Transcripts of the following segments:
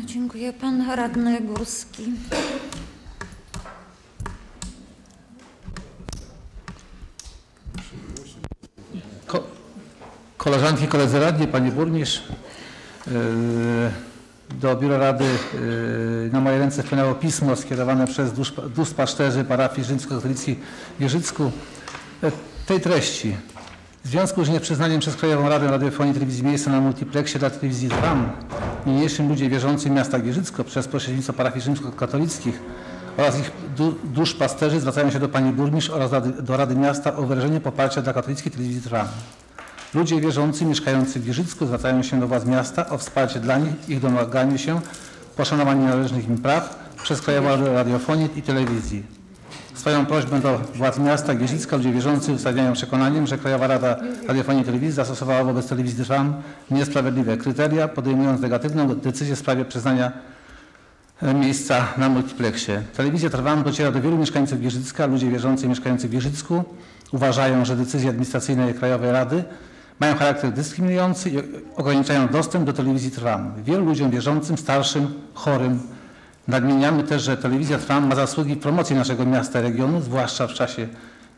Dziękuję. Pan radny Górski. Ko- Koleżanki koledzy radni, Panie Burmistrz, yy, do Biura Rady yy, na moje ręce wpłynęło pismo skierowane przez dusz- duszpasterzy parafii rzymskokatolickich w Wierzycku e, tej treści. W związku z nieprzyznaniem przez Krajową Radę Radiofonii i Telewizji miejsca na multiplexie dla telewizji TRAM niniejszym ludzie wierzący miasta Gierzycko przez pośrednictwo parafii rzymskokatolickich oraz ich du- duszpasterzy zwracają się do Pani Burmistrz oraz do Rady Miasta o wyrażenie poparcia dla katolickiej telewizji TRAM. Ludzie wierzący mieszkający w Wierzycku zwracają się do władz miasta o wsparcie dla nich, ich domaganiu się, poszanowanie należnych im praw przez Krajową Radę Radiofonii i Telewizji. Swoją prośbę do władz miasta Gierzycka ludzie wierzący ustawiają przekonaniem, że Krajowa Rada Radiofonii i Telewizji zastosowała wobec telewizji TRAM niesprawiedliwe kryteria, podejmując negatywną decyzję w sprawie przyznania e, miejsca na multiplexie. Telewizja Trwam dociera do wielu mieszkańców Wierzycka. Ludzie wierzący mieszkający w Wierzycku uważają, że decyzje administracyjne Krajowej Rady mają charakter dyskryminujący i ograniczają dostęp do telewizji Trwam. Wielu ludziom wierzącym, starszym, chorym nadmieniamy też, że telewizja Trwam ma zasługi w promocji naszego miasta regionu, zwłaszcza w czasie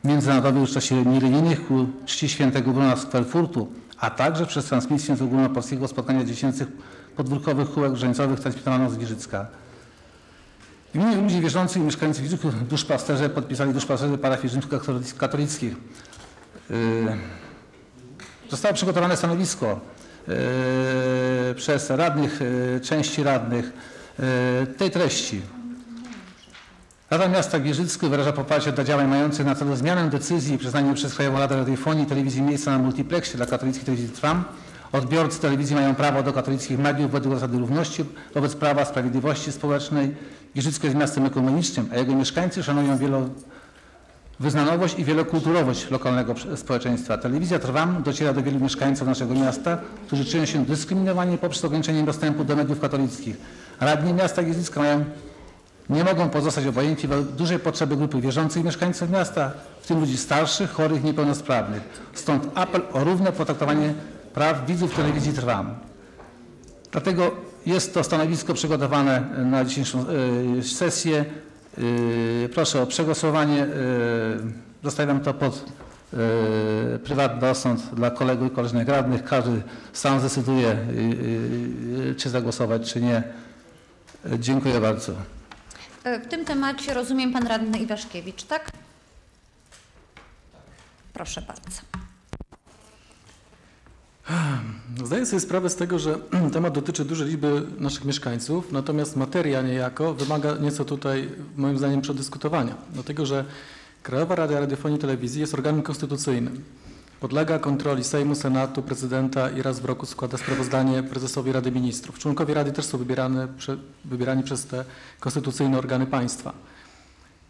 międzynarodowych uczciwości milenijnych ku czci świętego Bruna z Kwerfurtu, a także przez transmisję z ogólnopolskiego spotkania dziecięcych podwórkowych kółek różańcowych transmitowaną z Wierzycka. W imieniu ludzi wierzących i mieszkających w Wierzycku duszpasterze podpisali duszpasterze parafii rzymskokatolickich. Yy, Zostało przygotowane stanowisko yy, przez radnych, yy, części radnych tej treści. Rada Miasta Gierzycko wyraża poparcie dla działań mających na celu zmianę decyzji i przyznanie przez Krajową Radę Radiofonii i Telewizji miejsca na multiplexie dla katolickiej telewizji Trwam. Odbiorcy telewizji mają prawo do katolickich mediów według zasady równości wobec prawa sprawiedliwości społecznej. Gierzycko jest miastem ekonomicznym, a jego mieszkańcy szanują wielowyznanowość i wielokulturowość lokalnego społeczeństwa. Telewizja Trwam dociera do wielu mieszkańców naszego miasta, którzy czują się dyskryminowani poprzez ograniczenie dostępu do mediów katolickich. Radni miasta Gierzycka mają nie mogą pozostać obojętni wobec dużej potrzeby grupy wierzących mieszkańców miasta, w tym ludzi starszych, chorych, niepełnosprawnych. Stąd apel o równe potraktowanie praw widzów telewizji Trwam. Dlatego jest to stanowisko przygotowane na dzisiejszą e, sesję. E, Proszę o przegłosowanie. Zostawiam to pod e, prywatny osąd dla kolegów i koleżanek radnych. Każdy sam zdecyduje, czy zagłosować, czy nie. Dziękuję bardzo. W tym temacie rozumiem pan radny Iwaszkiewicz, tak? Proszę bardzo. Zdaję sobie sprawę z tego, że temat dotyczy dużej liczby naszych mieszkańców, natomiast materia niejako wymaga nieco tutaj, moim zdaniem, przedyskutowania. Dlatego, że Krajowa Rada Radiofonii i Telewizji jest organem konstytucyjnym. Podlega kontroli Sejmu, Senatu, prezydenta i raz w roku składa sprawozdanie prezesowi Rady Ministrów. Członkowie Rady też są wybierani przez te konstytucyjne organy państwa.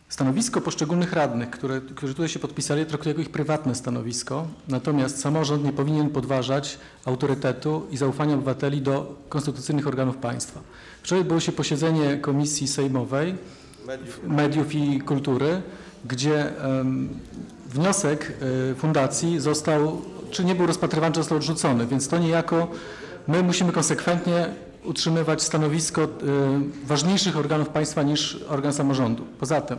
Stanowisko poszczególnych radnych, które, którzy tutaj się podpisali, traktuję jako ich prywatne stanowisko, natomiast samorząd nie powinien podważać autorytetu i zaufania obywateli do konstytucyjnych organów państwa. Wczoraj było się posiedzenie Komisji Sejmowej Mediów, i Kultury, gdzie em, wniosek y, fundacji został, czy nie był rozpatrywany, czy został odrzucony, więc to niejako my musimy konsekwentnie utrzymywać stanowisko y, ważniejszych organów państwa niż organ samorządu. Poza tym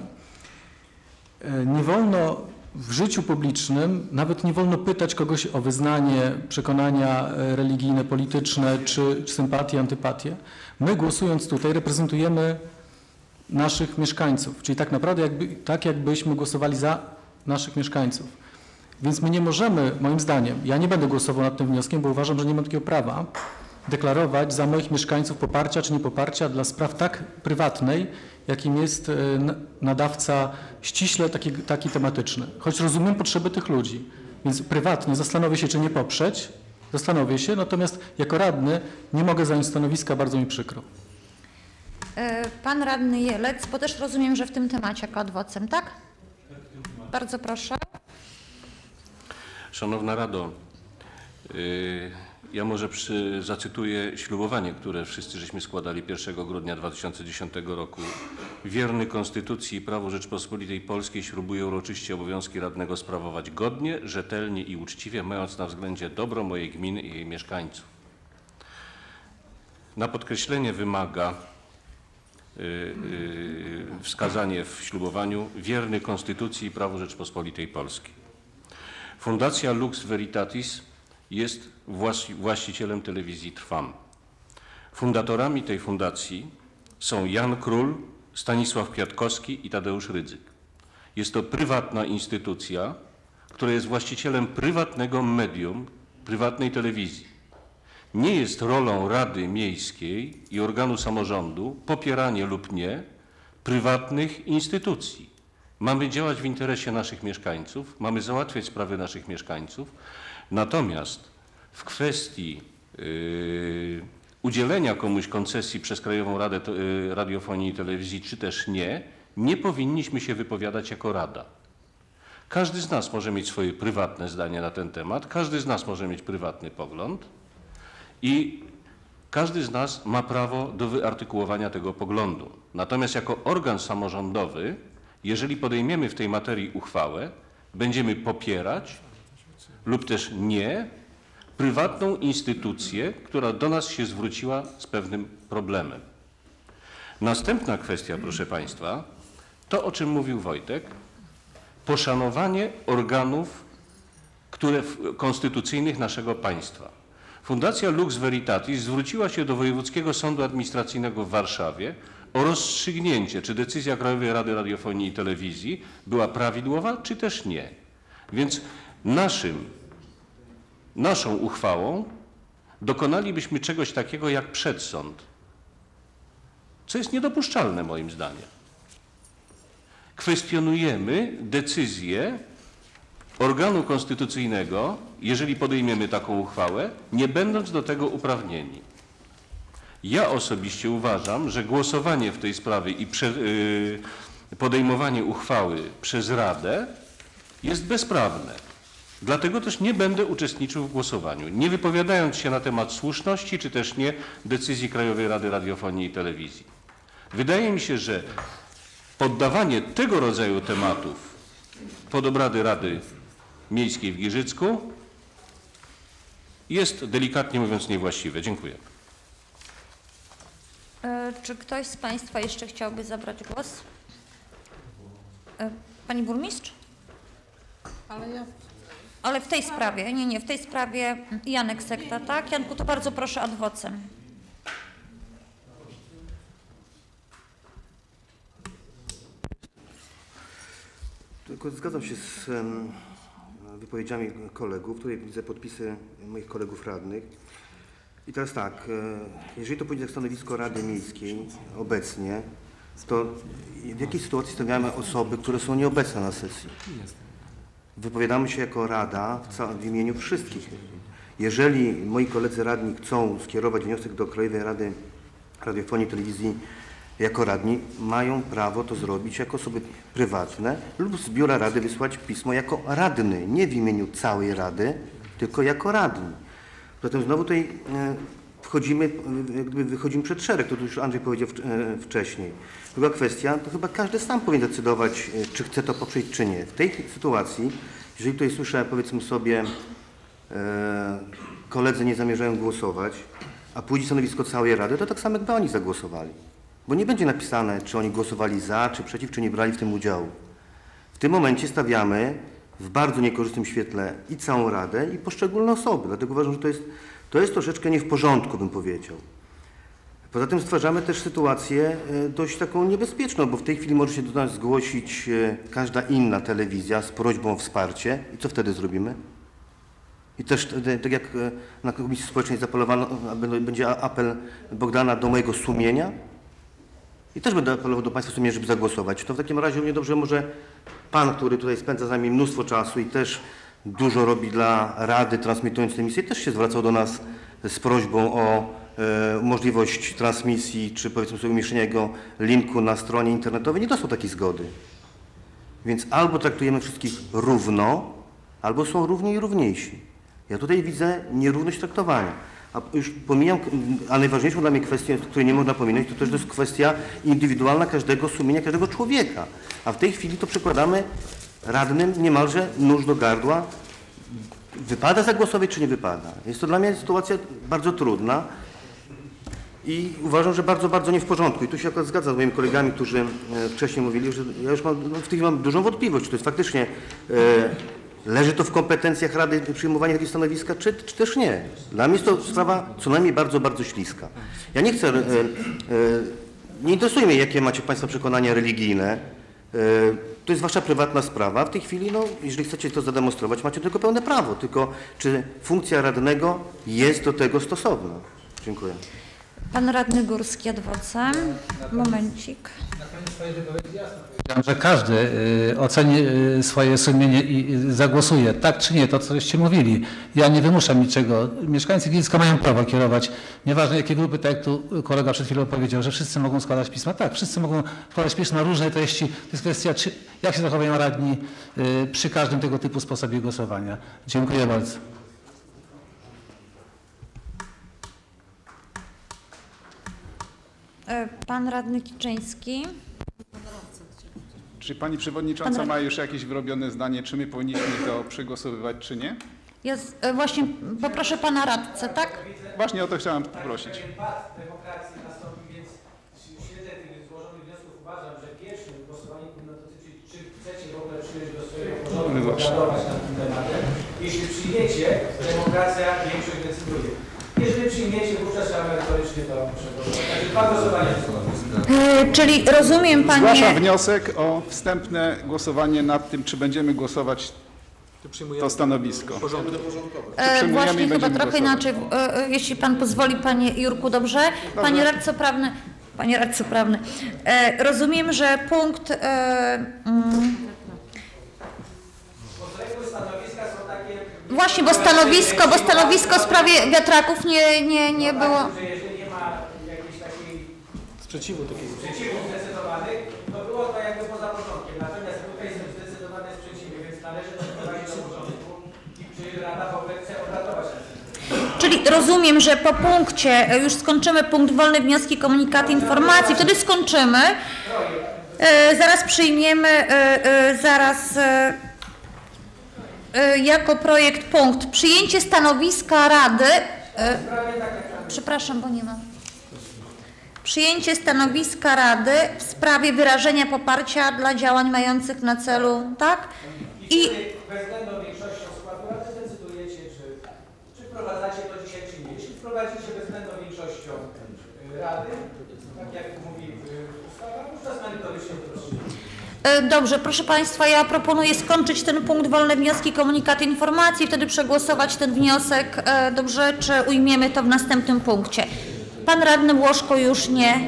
E, Nie wolno w życiu publicznym, nawet nie wolno pytać kogoś o wyznanie, przekonania e, religijne, polityczne, czy, czy sympatie, antypatie. My głosując tutaj reprezentujemy naszych mieszkańców, czyli tak naprawdę jakby, tak jakbyśmy głosowali za naszych mieszkańców. Więc my nie możemy, moim zdaniem, ja nie będę głosował nad tym wnioskiem, bo uważam, że nie mam takiego prawa, deklarować za moich mieszkańców poparcia czy niepoparcia dla spraw tak prywatnej, jakim jest e, nadawca ściśle taki, taki tematyczny. Choć rozumiem potrzeby tych ludzi, więc prywatnie zastanowię się, czy nie poprzeć, zastanowię się, natomiast jako radny nie mogę zająć stanowiska, bardzo mi przykro. E, Pan radny Jelec, bo też rozumiem, że w tym temacie jako adwocem, tak? Bardzo proszę. Szanowna Rado, y, ja może przy, zacytuję ślubowanie, które wszyscy żeśmy składali 1 grudnia 2010 roku. Wierny Konstytucji i prawu Rzeczpospolitej Polskiej ślubuję uroczyście obowiązki radnego sprawować godnie, rzetelnie i uczciwie, mając na względzie dobro mojej gminy i jej mieszkańców. na podkreślenie wymaga y, y, wskazanie w ślubowaniu wierny Konstytucji i prawu Rzeczpospolitej Polskiej. Fundacja Lux Veritatis jest właścicielem telewizji Trwam. Fundatorami tej fundacji są Jan Król, Stanisław Kwiatkowski i Tadeusz Rydzyk. Jest to prywatna instytucja, która jest właścicielem prywatnego medium, prywatnej telewizji. Nie jest rolą Rady Miejskiej i organu samorządu popieranie lub nie prywatnych instytucji. Mamy działać w interesie naszych mieszkańców, mamy załatwiać sprawy naszych mieszkańców, natomiast w kwestii yy, udzielenia komuś koncesji przez Krajową Radę yy, Radiofonii i Telewizji, czy też nie, nie powinniśmy się wypowiadać jako Rada. Każdy z nas może mieć swoje prywatne zdanie na ten temat, każdy z nas może mieć prywatny pogląd i każdy z nas ma prawo do wyartykułowania tego poglądu. Natomiast jako organ samorządowy, jeżeli podejmiemy w tej materii uchwałę, będziemy popierać lub też nie prywatną instytucję, która do nas się zwróciła z pewnym problemem. Następna kwestia, proszę Państwa, to o czym mówił Wojtek, poszanowanie organów które konstytucyjnych naszego państwa. Fundacja Lux Veritatis zwróciła się do Wojewódzkiego Sądu Administracyjnego w Warszawie o rozstrzygnięcie, czy decyzja Krajowej Rady Radiofonii i Telewizji była prawidłowa, czy też nie. Więc naszym, naszą uchwałą dokonalibyśmy czegoś takiego jak przedsąd, co jest niedopuszczalne moim zdaniem. Kwestionujemy decyzję organu konstytucyjnego, jeżeli podejmiemy taką uchwałę, nie będąc do tego uprawnieni. Ja osobiście uważam, że głosowanie w tej sprawie i y, podejmowanie uchwały przez Radę jest bezprawne. Dlatego też nie będę uczestniczył w głosowaniu, nie wypowiadając się na temat słuszności czy też nie decyzji Krajowej Rady Radiofonii i Telewizji. Wydaje mi się, że poddawanie tego rodzaju tematów pod obrady Rady Miejskiej w Giżycku jest delikatnie mówiąc niewłaściwe. Dziękuję. E, Czy ktoś z Państwa jeszcze chciałby zabrać głos? E, Pani burmistrz? Ale ja Ale w tej sprawie, nie, nie, w tej sprawie Janek Sekta, tak? Janku, to bardzo proszę ad vocem. Tylko zgadzam się z wypowiedziami kolegów. Tutaj widzę podpisy moich kolegów radnych. I teraz tak, e, jeżeli to pójdzie jak stanowisko Rady Miejskiej obecnie, to w jakiej sytuacji stawiamy osoby, które są nieobecne na sesji? Wypowiadamy się jako Rada w, w imieniu wszystkich. Jeżeli moi koledzy radni chcą skierować wniosek do Krajowej Rady Radiofonii i Telewizji jako radni, mają prawo to zrobić jako osoby prywatne lub z biura Rady wysłać pismo jako radny, nie w imieniu całej Rady, tylko jako radni. Zatem znowu tutaj e, wchodzimy, jak gdyby wychodzimy przed szereg, to już Andrzej powiedział e, wcześniej. Druga kwestia, to chyba każdy sam powinien decydować, e, czy chce to poprzeć, czy nie. W tej sytuacji, jeżeli tutaj słyszę, powiedzmy sobie, e, koledzy nie zamierzają głosować, a pójdzie stanowisko całej Rady, to tak samo jakby oni zagłosowali. Bo nie będzie napisane, czy oni głosowali za, czy przeciw, czy nie brali w tym udziału. W tym momencie stawiamy w bardzo niekorzystnym świetle i całą Radę, i poszczególne osoby. Dlatego uważam, że to jest, to jest troszeczkę nie w porządku, bym powiedział. Poza tym stwarzamy też sytuację e, dość taką niebezpieczną, bo w tej chwili może się do nas zgłosić e, każda inna telewizja z prośbą o wsparcie. I co wtedy zrobimy? I też tak jak e, na Komisji Społecznej zapolowano, będzie apel Bogdana do mojego sumienia, i też będę apelował do Państwa sumienia, żeby zagłosować. To w takim razie równie dobrze może Pan, który tutaj spędza z nami mnóstwo czasu i też dużo robi dla Rady, transmitując tę misję, też się zwracał do nas z prośbą o e, możliwość transmisji, czy powiedzmy sobie umieszczenia jego linku na stronie internetowej. Nie dostał takiej zgody. Więc albo traktujemy wszystkich równo, albo są równi i równiejsi. Ja tutaj widzę nierówność traktowania. A już pomijam, a najważniejszą dla mnie kwestią, której nie można pominąć, to też jest kwestia indywidualna każdego sumienia, każdego człowieka. A w tej chwili to przekładamy radnym niemalże nóż do gardła. Wypada zagłosować, czy nie wypada? Jest to dla mnie sytuacja bardzo trudna. I uważam, że bardzo, bardzo nie w porządku. I tu się akurat zgadzam z moimi kolegami, którzy e, wcześniej mówili, że ja już mam, no, w tej chwili mam dużą wątpliwość, czy to jest faktycznie, e, leży to w kompetencjach Rady przyjmowanie takiego stanowiska, czy, czy też nie. Dla mnie jest to sprawa co najmniej bardzo, bardzo śliska. Ja nie chcę, e, e, nie interesuje mnie, jakie macie Państwo przekonania religijne. To jest Wasza prywatna sprawa. W tej chwili, no, jeżeli chcecie to zademonstrować, macie tego pełne prawo. Tylko czy funkcja radnego jest do tego stosowna? Dziękuję. Pan radny Górski, adwocem. Momencik. Że każdy y, oceni y, swoje sumienie i zagłosuje tak czy nie, to coście mówili. Ja nie wymuszam niczego. Mieszkańcy Glińska mają prawo kierować, nieważne jakie grupy, tak jak tu kolega przed chwilą powiedział, że wszyscy mogą składać pisma. Tak, wszyscy mogą składać pisma różnej treści. To jest kwestia, czy, jak się zachowują radni y, przy każdym tego typu sposobie głosowania. Dziękuję bardzo. Pan radny Kiczyński. Czy pani przewodnicząca Pan- ma już jakieś wyrobione zdanie, czy my powinniśmy to przegłosowywać, czy nie? Ja z, e, właśnie poproszę pana radcę, tak? Właśnie o to chciałem poprosić. No. Jeśli przyjmiecie, demokracja większość decyduje. Wówczas trzeba merytorycznie to przegłosować. Także dwa głosowania. E, czyli rozumiem Zgłaszam panie, wniosek o wstępne głosowanie nad tym, czy będziemy głosować to stanowisko. e, właśnie chyba trochę głosować. inaczej, e, e, jeśli pan pozwoli panie Jurku, dobrze? Panie radco prawny, panie radco prawny, e, rozumiem, że punkt e, mm, Właśnie, bo stanowisko, bo stanowisko w sprawie wiatraków nie, nie, nie było. Że jeżeli nie ma jakiejś takiej Sprzeciwu takiego. sprzeciwów zdecydowanych, to było to jakby poza porządkiem. Natomiast tutaj są zdecydowane sprzeciwy, więc należy to wprowadzić do porządku. I czy Rada w ogóle chce? Czyli rozumiem, że po punkcie e, już skończymy punkt wolne wnioski, komunikaty, informacji, wtedy skończymy. E, zaraz przyjmiemy, e, zaraz jako projekt punkt przyjęcie stanowiska Rady. E, przepraszam, bo nie mam. Przyjęcie stanowiska Rady w sprawie wyrażenia poparcia dla działań mających na celu, tak? I bezwzględną większością składu Rady zdecydujecie, czy, wprowadzacie to dzisiaj, czy nie. Jeśli wprowadzicie bezwzględną większością y, Rady, tak jak mówi y, ustawa, wówczas merytorycznie Dobrze, proszę Państwa, ja proponuję skończyć ten punkt wolne wnioski, komunikaty, informacji, wtedy przegłosować ten wniosek. E, Dobrze, czy ujmiemy to w następnym punkcie? Pan radny Łoszko już nie,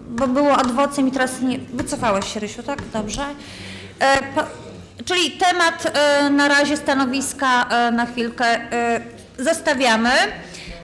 bo było adwocem i teraz nie. Wycofałeś się, Rysiu, tak? Dobrze. E, pa, czyli temat e, na razie stanowiska e, na chwilkę e, zostawiamy.